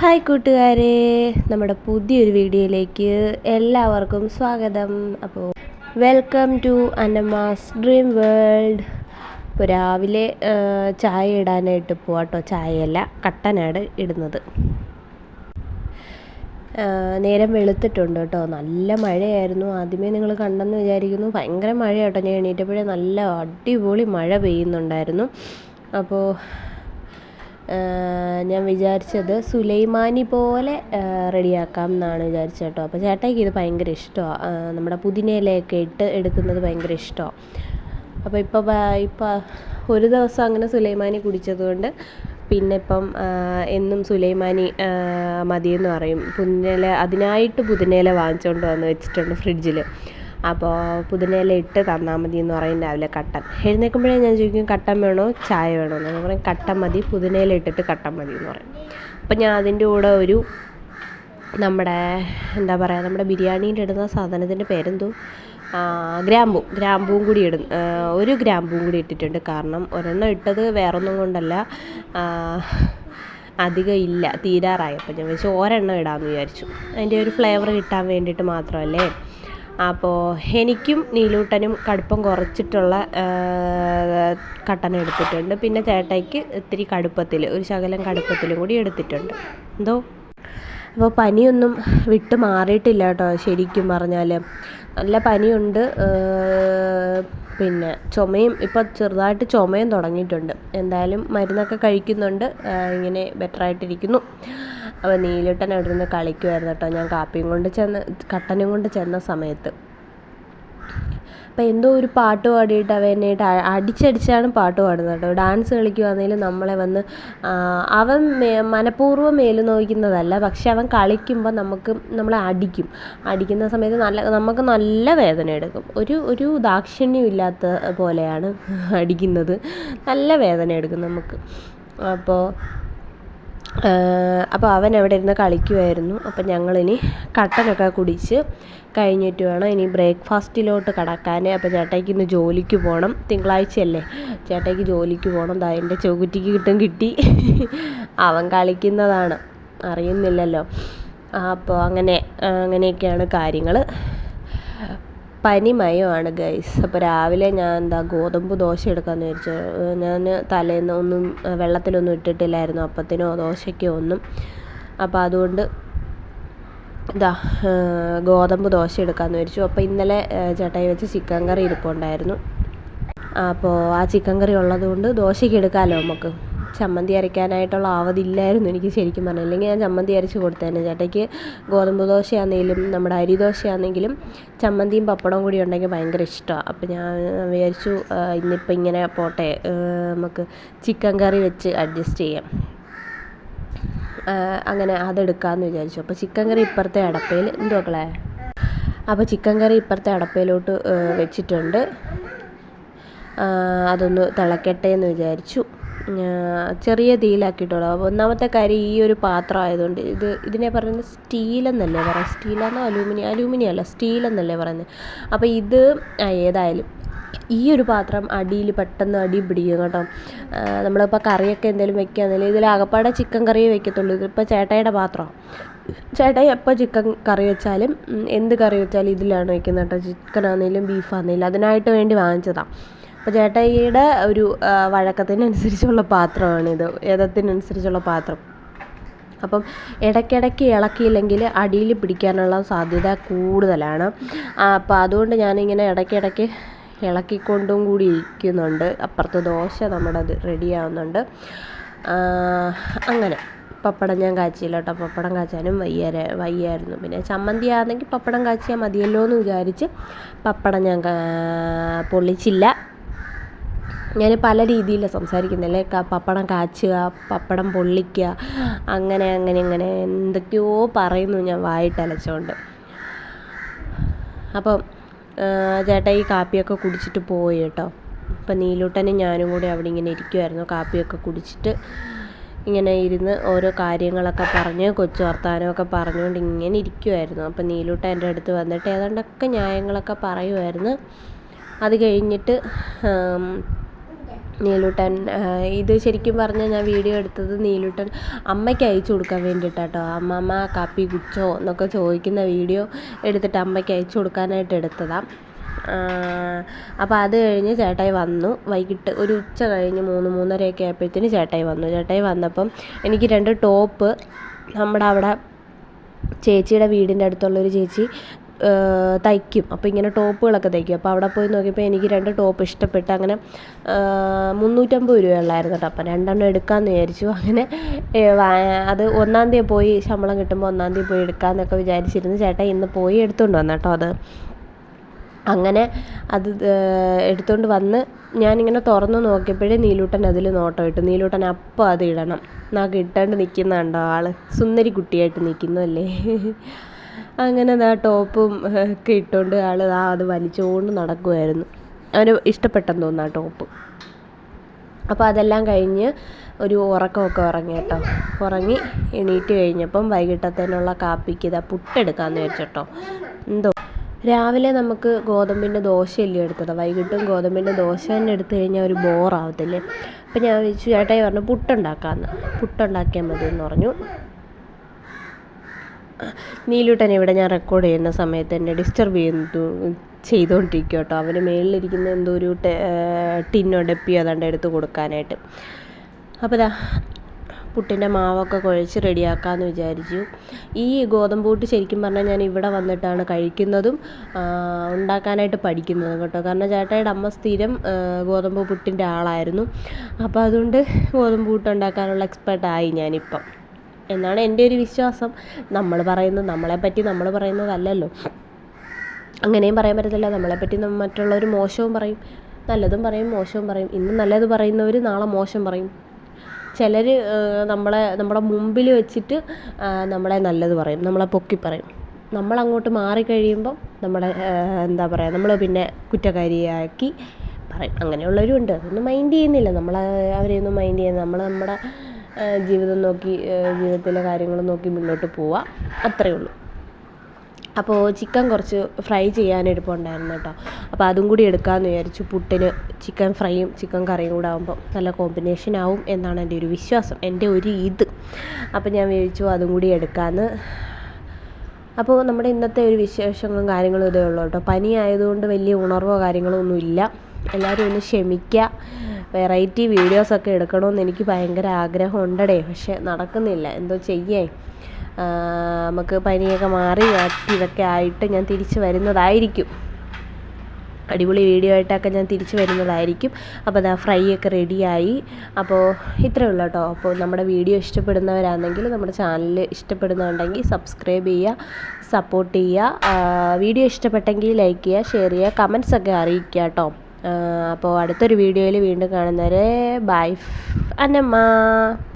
Hi കൂട്ടുകാരെ നമ്മുടെ പുതിയൊരു വീഡിയോയിലേക്ക് എല്ലാവർക്കും സ്വാഗതം. അപ്പോൾ welcome to Anama's dream world ഇപ്പോൾ രാവിലെ ചായ ഇടാനായിട്ട് പോവാട്ടോ ചായയല്ല കട്ടനാണ് ഇടുന്നത്. നേരം വെളുത്തിട്ടുണ്ട് കേട്ടോ നല്ല മഴയായിരുന്നു. ആദ്യമേ നിങ്ങൾ കണ്ടെന്ന് വിചാരിക്കുന്നു ഭയങ്കര മഴയാട്ടോ ഞാൻ എണീറ്റപ്പോഴേ നല്ല അടിപൊളി മഴ പെയ്യുന്നുണ്ടായിരുന്നു. അപ്പോൾ ഞാൻ വിചാരിച്ചത് സുലൈമാനി പോലെ റെഡിയാക്കാം എന്നാണ് വിചാരിച്ചത് കേട്ടോ. അപ്പോൾ ചേട്ടായിക്ക് ഇത് ഭയങ്കര ഇഷ്ടമാണ് നമ്മുടെ പുതിനയിലയൊക്കെ ഇട്ട് എടുക്കുന്നത് ഭയങ്കര ഇഷ്ടമാണ് അപ്പോൾ ഇപ്പോൾ ഇപ്പോൾ ഒരു ദിവസം അങ്ങനെ സുലൈമാനി കുടിച്ചതുകൊണ്ട് പിന്നെ ഇപ്പം എന്നും സുലൈമാനി മതിയെന്ന് പറയും. പുതിനയില അതിനായിട്ട് പുതിനയില വാങ്ങിച്ചുകൊണ്ട് വന്ന് വെച്ചിട്ടുണ്ട് ഫ്രിഡ്ജിൽ അപ്പോൾ പുതിനയില ഇട്ട് തന്നാൽ മതി എന്ന് പറയും രാവിലെ കട്ടൻ. എഴുന്നേൽക്കുമ്പോഴേ ഞാൻ ചോദിക്കും കട്ടൻ വേണോ? ചായ വേണോ? എന്ന് പറയും കട്ടൻ മതി പുതിനയില ഇട്ടിട്ട് കട്ടൻ മതി എന്ന് പറയും. അപ്പം ഞാൻ അതിന്റെ കൂടെ ഒരു നമ്മുടെ എന്താ പറയുക നമ്മുടെ ബിരിയാണീന്റെ ഇടുന്ന സാധനത്തിന്റെ പേരെന്തോ? ഗ്രാമ്പൂ. ഗ്രാമ്പൂവും കൂടി ഇടും ഒരു ഗ്രാമ്പൂവും കൂടി ഇട്ടിട്ടുണ്ട്. കാരണം ഒരെണ്ണം ഇട്ടത് വേറൊന്നും കൊണ്ടല്ല അധികം ഇല്ല തീരാറായി. അപ്പോൾ ഞാൻ വെച്ച് ഒരെണ്ണം ഇടാമെന്ന് വിചാരിച്ചു. അതിന്റെ ഒരു ഫ്ലേവർ കിട്ടാൻ വേണ്ടിയിട്ട് മാത്രമല്ലേ? അപ്പോൾ എനിക്കും നീലൂട്ടനും കടുപ്പം കുറച്ചിട്ടുള്ള കട്ടൻ എടുത്തിട്ടുണ്ട്. പിന്നെ ചേട്ടായിക്ക് ഇത്തിരി കടുപ്പത്തിൽ ഒരു ശകലം കടുപ്പത്തിലും കൂടി എടുത്തിട്ടുണ്ട്. എന്തോ? അപ്പോൾ പനിയൊന്നും വിട്ട് മാറിയിട്ടില്ല കേട്ടോ ശരിക്കും പറഞ്ഞാൽ നല്ല പനിയുണ്ട് പിന്നെ ചുമയും ഇപ്പോൾ ചെറുതായിട്ട് ചുമയും തുടങ്ങിയിട്ടുണ്ട്. എന്തായാലും മരുന്നൊക്കെ കഴിക്കുന്നുണ്ട് ഇങ്ങനെ ബെറ്ററായിട്ടിരിക്കുന്നു അപ്പോൾ നീലിട്ടൻ അവിടെ നിന്ന് കളിക്കുമായിരുന്നു കേട്ടോ. ഞാൻ കാപ്പിയും കൊണ്ട് ചെന്ന് കട്ടനും കൊണ്ട് ചെന്ന സമയത്ത്. അപ്പോൾ എന്തോ ഒരു പാട്ട് പാടിയിട്ട് അവൻ അടിച്ചടിച്ചാണ് പാട്ട് പാടുന്നത് കേട്ടോ. ഡാൻസ് കളിക്കുവാണെങ്കിലും നമ്മളെ വന്ന് അവൻ മനഃപൂർവം മേൽ നോക്കുന്നതല്ല. പക്ഷെ അവൻ കളിക്കുമ്പോൾ നമുക്ക് നമ്മളെ അടിക്കും. അടിക്കുന്ന സമയത്ത് നല്ല നമുക്ക് നല്ല വേദന എടുക്കും. ഒരു ഒരു ദാക്ഷിണ്യം ഇല്ലാത്ത പോലെയാണ് അടിക്കുന്നത്. നല്ല വേദന എടുക്കും നമുക്ക്. അപ്പോൾ അപ്പോൾ അവൻ അവിടെ ഇരുന്ന് കളിക്കുമായിരുന്നു അപ്പം ഞങ്ങളിനി കട്ടനൊക്കെ കുടിച്ച് കഴിഞ്ഞിട്ട് വേണം ഇനി ബ്രേക്ക്ഫാസ്റ്റിലോട്ട് കടക്കാൻ അപ്പോൾ ചേട്ടായിക്ക് ഇന്ന് ജോലിക്ക് പോകണം തിങ്കളാഴ്ചയല്ലേ? ചേട്ടായിക്ക് ജോലിക്ക് പോകണം ദാ എന്റെ ചുകുറ്റിക്ക് കിട്ടും കിട്ടി. അവൻ കളിക്കുന്നതാണ്. അറിയുന്നില്ലല്ലോ. അപ്പോൾ അങ്ങനെ അങ്ങനെയൊക്കെയാണ് കാര്യങ്ങൾ പനിമയമാണ് ഗൈസ് അപ്പോൾ രാവിലെ ഞാൻ എന്താ ഗോതമ്പ് ദോശ എടുക്കാമെന്ന് വിചാരിച്ചു. ഞാൻ തലേന്ന് ഒന്നും വെള്ളത്തിലൊന്നും ഇട്ടിട്ടില്ലായിരുന്നു. അപ്പത്തിനോ ദോശയ്ക്കോ ഒന്നും. അപ്പോൾ അതുകൊണ്ട് ഇതാ ഗോതമ്പ് ദോശ എടുക്കാമെന്ന് വിചാരിച്ചു. അപ്പോൾ ഇന്നലെ ചേട്ടായി വെച്ച് ചിക്കൻ കറി ഇരിപ്പുണ്ടായിരുന്നു. അപ്പോൾ ആ ചിക്കൻ കറി ഉള്ളതുകൊണ്ട് ദോശയ്ക്ക് എടുക്കാമല്ലോ നമുക്ക്. ചമ്മന്തി അരയ്ക്കാനായിട്ടുള്ള ആവതില്ലായിരുന്നു എനിക്ക് ശരിക്കും പറഞ്ഞാൽ. ഇല്ലെങ്കിൽ ഞാൻ ചമ്മന്തി അരച്ച് കൊടുത്തേനെ. ചേട്ടയ്ക്ക് ഗോതമ്പ് ദോശയാണെങ്കിലും നമ്മുടെ അരി ദോശയാണെങ്കിലും ചമ്മന്തിയും പപ്പടവും കൂടി ഉണ്ടെങ്കിൽ ഭയങ്കര ഇഷ്ടമാണ്. അപ്പോൾ ഞാൻ വിചാരിച്ചു ഇന്നിപ്പോൾ ഇങ്ങനെ പോട്ടെ നമുക്ക് ചിക്കൻ കറി വെച്ച് അഡ്ജസ്റ്റ് ചെയ്യാം. അങ്ങനെ അതെടുക്കാമെന്ന് വിചാരിച്ചു. അപ്പോൾ ചിക്കൻ കറി ഇപ്പുറത്തെ അടപ്പയിൽ എന്തുവാക്കളെ അപ്പോൾ ചിക്കൻ കറി ഇപ്പുറത്തെ അടപ്പയിലോട്ട് വെച്ചിട്ടുണ്ട്. അതൊന്ന് തിളക്കട്ടെ എന്ന് വിചാരിച്ചു. ചെറിയ തീയിലാക്കിയിട്ടുള്ളൂ അപ്പോൾ ഒന്നാമത്തെ കാര്യം ഈ ഒരു പാത്രം ആയതുകൊണ്ട് ഇത് ഇതിനെ പറയുന്നത് സ്റ്റീലെന്നല്ലേ പറയുക? സ്റ്റീലാണോ അലൂമിനിയം അലൂമിനിയം അല്ല സ്റ്റീലെന്നല്ലേ പറയുന്നത്? അപ്പോൾ ഇത് ഏതായാലും ഈ ഒരു പാത്രം അടിയിൽ പെട്ടെന്ന് അടി പിടിക്കും കേട്ടോ. നമ്മളിപ്പോൾ കറിയൊക്കെ എന്തെങ്കിലും വെക്കുകയാണെങ്കിലും ഇതിൽ അകപ്പാടെ ചിക്കൻ കറിയേ വെക്കത്തുള്ളൂ. ഇതിപ്പോൾ ചേട്ടായിയുടെ പാത്രമാണ് ചേട്ടായി എപ്പോൾ ചിക്കൻ കറി വെച്ചാലും എന്ത് കറി വെച്ചാലും ഇതിലാണ് വെക്കുന്നത് കേട്ടോ. ചിക്കൻ ആണെങ്കിലും ബീഫ് ആണെങ്കിലും അതിനായിട്ട് വേണ്ടി വാങ്ങിച്ചതാണ് അപ്പോൾ ചേട്ടായിയുടെ ഒരു വഴക്കത്തിനനുസരിച്ചുള്ള പാത്രമാണിത്. ഏതത്തിനനുസരിച്ചുള്ള പാത്രം. അപ്പം ഇടയ്ക്കിടയ്ക്ക് ഇളക്കിയില്ലെങ്കിൽ അടിയിൽ പിടിക്കാനുള്ള സാധ്യത കൂടുതലാണ്. അപ്പം അപ്പോൾ അതുകൊണ്ട് ഞാനിങ്ങനെ ഇടയ്ക്കിടയ്ക്ക് ഇളക്കിക്കൊണ്ടും കൂടി ഇരിക്കുന്നുണ്ട്. അപ്പുറത്ത് ദോശ നമ്മുടെ റെഡിയാവുന്നുണ്ട്. അങ്ങനെ. പപ്പടം ഞാൻ കാച്ചില്ല കേട്ടോ. പപ്പടം കാച്ചാനും വയ്യാരെ വയ്യായിരുന്നു. പിന്നെ ചമ്മന്തി ആണെങ്കിൽ പപ്പടം കാച്ചിയാൽ മതിയല്ലോ എന്ന് വിചാരിച്ച് പപ്പടം ഞാൻ പൊള്ളിച്ചില്ല. ഞാൻ പല രീതിയിൽ സംസാരിക്കുന്നില്ലേ അല്ലേ? പപ്പടം കാച്ചുക പപ്പടം പൊള്ളിക്കുക അങ്ങനെ അങ്ങനെ ഇങ്ങനെ എന്തൊക്കെയോ പറയുന്നു ഞാൻ വായിട്ടലച്ചുകൊണ്ട് അപ്പം ചേട്ടാ ഈ കാപ്പിയൊക്കെ കുടിച്ചിട്ട് പോയി കേട്ടോ. അപ്പം നീലൂട്ടനും ഞാനും കൂടി അവിടെ ഇങ്ങനെ ഇരിക്കുമായിരുന്നു കാപ്പിയൊക്കെ കുടിച്ചിട്ട് ഇങ്ങനെ ഇരുന്ന് ഓരോ കാര്യങ്ങളൊക്കെ പറഞ്ഞ് കൊച്ചു വർത്താനമൊക്കെ പറഞ്ഞുകൊണ്ട് ഇങ്ങനെ ഇരിക്കുമായിരുന്നു അപ്പം നീലൂട്ട എന്റെ അടുത്ത് വന്നിട്ട് ഏതാണ്ടൊക്കെ ന്യായങ്ങളൊക്കെ പറയുമായിരുന്നു അത് കഴിഞ്ഞിട്ട് നീലൂട്ടൻ ഇത് ശരിക്കും പറഞ്ഞാൽ ഞാൻ വീഡിയോ എടുത്തത് നീലൂട്ടൻ അമ്മയ്ക്ക് അയച്ചു കൊടുക്കാൻ വേണ്ടിയിട്ടാട്ടോ അമ്മമ്മ കാപ്പി കുച്ചോ എന്നൊക്കെ ചോദിക്കുന്ന വീഡിയോ എടുത്തിട്ട് അമ്മയ്ക്ക് അയച്ചു കൊടുക്കാനായിട്ട് എടുത്തതാണ് അപ്പോൾ അത് കഴിഞ്ഞ് ചേട്ടായി വന്നു. വൈകിട്ട് ഒരു ഉച്ച കഴിഞ്ഞ് മൂന്ന് മൂന്നരയൊക്കെ ആയപ്പോഴത്തേന് ചേട്ടായി വന്നു. ചേട്ടായി വന്നപ്പം എനിക്ക് രണ്ട് ടോപ്പ് നമ്മുടെ അവിടെ ചേച്ചിയുടെ വീടിന്റെ അടുത്തുള്ളൊരു ചേച്ചി തയ്ക്കും. അപ്പോൾ ഇങ്ങനെ ടോപ്പുകളൊക്കെ തയ്ക്കും. അപ്പോൾ അവിടെ പോയി നോക്കിയപ്പോൾ എനിക്ക് രണ്ട് ടോപ്പ് ഇഷ്ടപ്പെട്ട് അങ്ങനെ മുന്നൂറ്റമ്പത് രൂപയുള്ളായിരുന്നു കേട്ടോ. അപ്പോൾ രണ്ടെണ്ണം എടുക്കാമെന്ന് വിചാരിച്ചു. അങ്ങനെ അത് ഒന്നാം തീയതി പോയി ശമ്പളം കിട്ടുമ്പോൾ ഒന്നാം തീയതി പോയി എടുക്കാമെന്നൊക്കെ വിചാരിച്ചിരുന്നു. ചേട്ടാ ഇന്ന് പോയി എടുത്തുകൊണ്ട് വന്നു കേട്ടോ അത്. അങ്ങനെ അത് എടുത്തുകൊണ്ട് വന്ന് ഞാനിങ്ങനെ തുറന്ന് നോക്കിയപ്പോഴേ നീലൂട്ടൻ അതിൽ നോട്ടം ഇട്ടു. നീലൂട്ടൻ അപ്പം അത് ഇടണം. എന്നാൽ ഇട്ടാണ്ട് നിൽക്കുന്ന കണ്ടോ ആൾ സുന്ദരി കുട്ടിയായിട്ട് നിൽക്കുന്നു അല്ലേ അങ്ങനെ ദാ ടോപ്പും ഒക്കെ ഇട്ടുകൊണ്ട് ആൾ ദാ അത് വലിച്ചുകൊണ്ട് നടക്കുമായിരുന്നു അവന് ഇഷ്ടപ്പെട്ടെന്ന് തോന്നുന്നു ആ ടോപ്പ്. അപ്പോൾ അതെല്ലാം കഴിഞ്ഞ് ഒരു ഉറക്കമൊക്കെ ഉറങ്ങി കേട്ടോ. ഉറങ്ങി എണീറ്റ് കഴിഞ്ഞപ്പം വൈകിട്ടത്തേനുള്ള കാപ്പിക്ക് ഇതാ പുട്ടെടുക്കാമെന്ന് വിചാരിച്ചോട്ടോ. എന്തോ. രാവിലെ നമുക്ക് ഗോതമ്പിന്റെ ദോശയല്ലേ എടുത്തത്? വൈകിട്ടും ഗോതമ്പിന്റെ ദോശ തന്നെ എടുത്തു കഴിഞ്ഞാൽ ഒരു ബോറാവത്തില്ലേ അപ്പം ഞാൻ ചേട്ടായി പറഞ്ഞു പുട്ടുണ്ടാക്കാമെന്ന് പുട്ടുണ്ടാക്കിയാൽ മതി എന്ന് പറഞ്ഞു. നീലൂട്ടൻ ഇവിടെ ഞാൻ റെക്കോർഡ് ചെയ്യുന്ന സമയത്ത് എന്നെ ഡിസ്റ്റർബ് ചെയ്യുന്നു ചെയ്തുകൊണ്ടിരിക്കും കേട്ടോ അവന് മേളിലിരിക്കുന്ന എന്തോ ഒരു ടിന്നോ ഡപ്പിയോ അതാണ്ട് എടുത്ത് കൊടുക്കാനായിട്ട്. അപ്പോൾ ഇതാ പുട്ടിന്റെ മാവൊക്കെ കുഴച്ച് റെഡിയാക്കാമെന്ന് വിചാരിച്ചു. ഈ ഗോതമ്പ് പുട്ട് ശരിക്കും പറഞ്ഞാൽ ഞാൻ ഇവിടെ വന്നിട്ടാണ് കഴിക്കുന്നതും ഉണ്ടാക്കാനായിട്ട് പഠിക്കുന്നതും കേട്ടോ. കാരണം ചേട്ടായുടെ അമ്മ സ്ഥിരം ഗോതമ്പ് പുട്ടിന്റെ ആളായിരുന്നു. അപ്പോൾ അതുകൊണ്ട് ഗോതമ്പ് പുട്ട് ഉണ്ടാക്കാനുള്ള എക്സ്പേർട്ടായി ഞാനിപ്പം. എന്നാണ് എന്റെ ഒരു വിശ്വാസം. നമ്മൾ പറയുന്നത് നമ്മളെപ്പറ്റി നമ്മൾ പറയുന്നതല്ലല്ലോ. അങ്ങനെയും പറയാൻ പറ്റത്തില്ല. നമ്മളെപ്പറ്റി മറ്റുള്ളവർ മോശവും പറയും. നല്ലതും പറയും മോശവും പറയും. ഇന്ന് നല്ലത് പറയുന്നവർ നാളെ മോശം പറയും. ചിലർ നമ്മളെ നമ്മുടെ മുമ്പിൽ വെച്ചിട്ട് നമ്മളെ നല്ലത് പറയും. നമ്മളെ പൊക്കി പറയും. നമ്മളങ്ങോട്ട് മാറിക്കഴിയുമ്പം നമ്മളെ എന്താ പറയുക നമ്മൾ പിന്നെ കുറ്റക്കാരിയാക്കി പറയും. അങ്ങനെയുള്ളവരും ഉണ്ട്. അതൊന്നും മൈൻഡ് ചെയ്യുന്നില്ല. നമ്മൾ അവരെയൊന്നും മൈൻഡ് ചെയ്യുന്നില്ല. നമ്മൾ നമ്മുടെ ജീവിതം നോക്കി ജീവിതത്തിലെ കാര്യങ്ങൾ നോക്കി മുന്നോട്ട് പോവുക അത്രയേ ഉള്ളൂ. അപ്പോൾ ചിക്കൻ കുറച്ച് ഫ്രൈ ചെയ്യാൻ എടുപ്പുണ്ടായിരുന്നു കേട്ടോ. അപ്പോൾ അതും കൂടി എടുക്കാമെന്ന് വിചാരിച്ചു. പുട്ടിന് ചിക്കൻ ഫ്രൈയും ചിക്കൻ കറിയും കൂടെ ആകുമ്പോൾ നല്ല കോമ്പിനേഷൻ ആവും എന്നാണ് എന്റെ ഒരു വിശ്വാസം എന്റെ ഒരു ഇത്. അപ്പോൾ ഞാൻ വിചാരിച്ചു അതും കൂടി എടുക്കാമെന്ന് അപ്പോൾ നമ്മുടെ ഇന്നത്തെ ഒരു വിശേഷങ്ങളും കാര്യങ്ങളും ഇതേ ഉള്ളൂ കേട്ടോ. പനി ആയതുകൊണ്ട് വലിയ ഉണർവോ കാര്യങ്ങളോ ഒന്നുമില്ല എല്ലാവരും ഒന്ന് ക്ഷമിക്കുക വെറൈറ്റി വീഡിയോസൊക്കെ എടുക്കണമെന്ന് എനിക്ക് ഭയങ്കര ആഗ്രഹമുണ്ടടേ പക്ഷെ നടക്കുന്നില്ല. എന്തോ ചെയ്യേ? നമുക്ക് പനിയൊക്കെ മാറി ആക്റ്റീവൊക്കെ ആയിട്ട് ഞാൻ തിരിച്ചു വരുന്നതായിരിക്കും. അടിപൊളി വീഡിയോ ആയിട്ടൊക്കെ ഞാൻ തിരിച്ചു വരുന്നതായിരിക്കും. അപ്പോൾ അതാ ഫ്രൈ ഒക്കെ റെഡിയായി അപ്പോൾ ഇത്രയേ ഉള്ളൂ കേട്ടോ. അപ്പോൾ നമ്മുടെ വീഡിയോ ഇഷ്ടപ്പെടുന്നവരാണെങ്കിൽ നമ്മുടെ ചാനൽ ഇഷ്ടപ്പെടുന്നുണ്ടെങ്കിൽ സബ്സ്ക്രൈബ് ചെയ്യുക സപ്പോർട്ട് ചെയ്യുക. വീഡിയോ ഇഷ്ടപ്പെട്ടെങ്കിൽ ലൈക്ക് ചെയ്യുക ഷെയർ ചെയ്യുക കമൻസ് ഒക്കെ അറിയിക്കുക കേട്ടോ. അപ്പോൾ അടുത്തൊരു വീഡിയോയിൽ വീണ്ടും കാണുന്നവരെ ബൈ അന്നമ്മ.